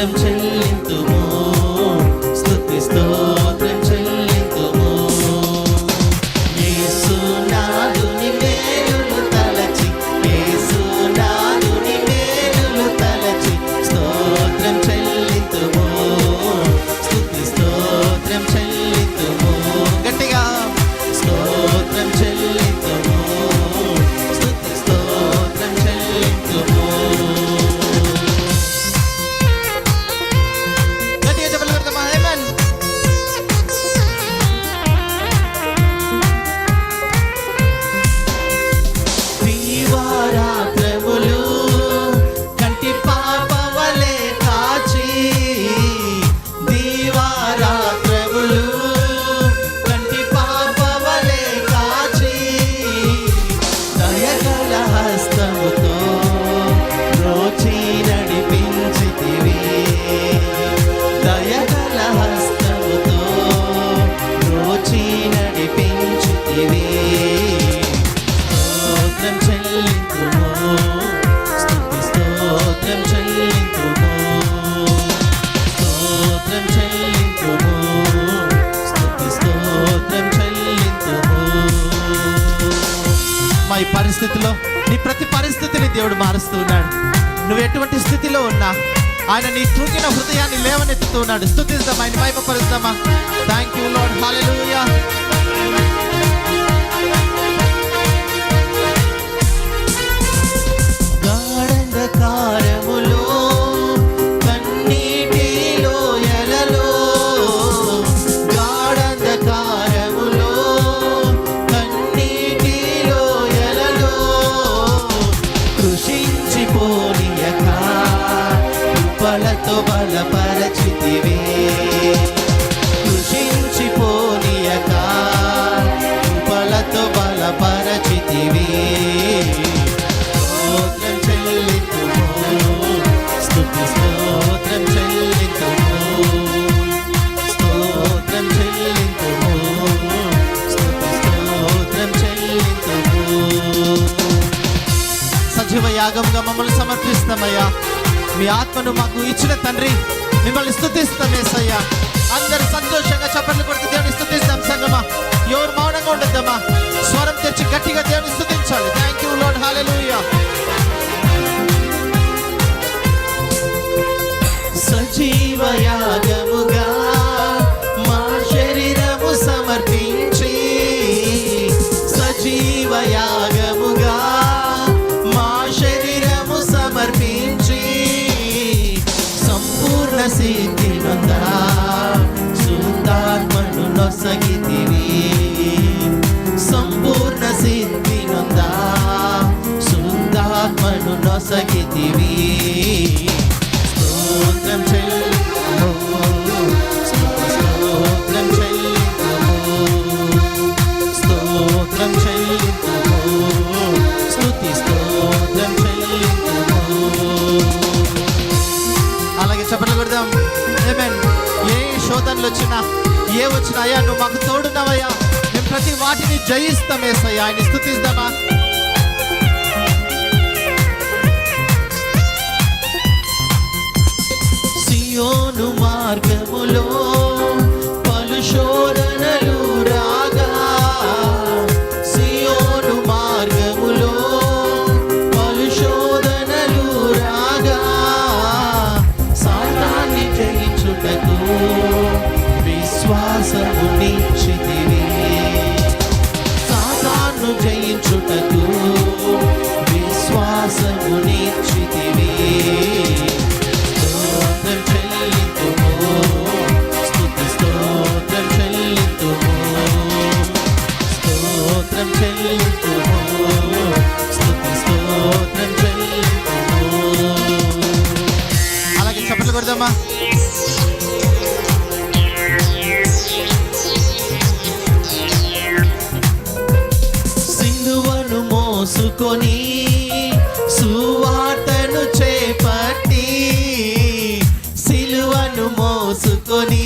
స్తోత్రం చెల్లింతుము ఈ పరిస్థితిలో నీ ప్రతి పరిస్థితిని దేవుడు మారుస్తూ ఉన్నాడు. నువ్వు ఎటువంటి స్థితిలో ఉన్నా ఆయన నీ కృంగిన హృదయాన్ని లేవనెత్తుతూ ఉన్నాడు. స్థుతిద్దాం ఆయన మహిమపరుద్దామా థ్యాంక్ యూ లార్డ్ హల్లెలూయా జీవ యాగంగా మమ్మల్ని సమర్పిస్తామయ్యా. మీ ఆత్మను మాకు ఇచ్చిన తండ్రి మిమ్మల్ని స్థుతిస్తామేసయ్యా అందరు సంతోషంగా చప్పట్లు కొడుతూ దేవుని స్థుతిస్తాం సంగమా. ఎవరు మౌనంగా ఉండద్దమ్మా. స్వరం తెచ్చి గట్టిగా దేవుని స్థుతించాలి. థ్యాంక్ యూ లోడ్ హల్లెలూయా సజీవ యాగముగా మా శరీరము సమర్పించి శుద్ధాత్మను ಸಂಪೂರ್ಣ సంపూర్ణ సిద్ధి నొందా శుద్ధాత్మను నొసగితివి స్తోత్రం చెల్లింతుము స్తోత్రం చెల్లింతుము స్తోత్రం స్తోత్రం అలాగే చెప్పలు కొడదాం. ఏ శోధనలు వచ్చినా ఏ వచ్చినాయా? నువ్వు మాకు తోడున్నావయ్యా. మేము ప్రతి వాటిని జయిస్తామేసయ్యా ఆయన స్థుతిస్తామా సాతాను జయించుటకు మోసుకొని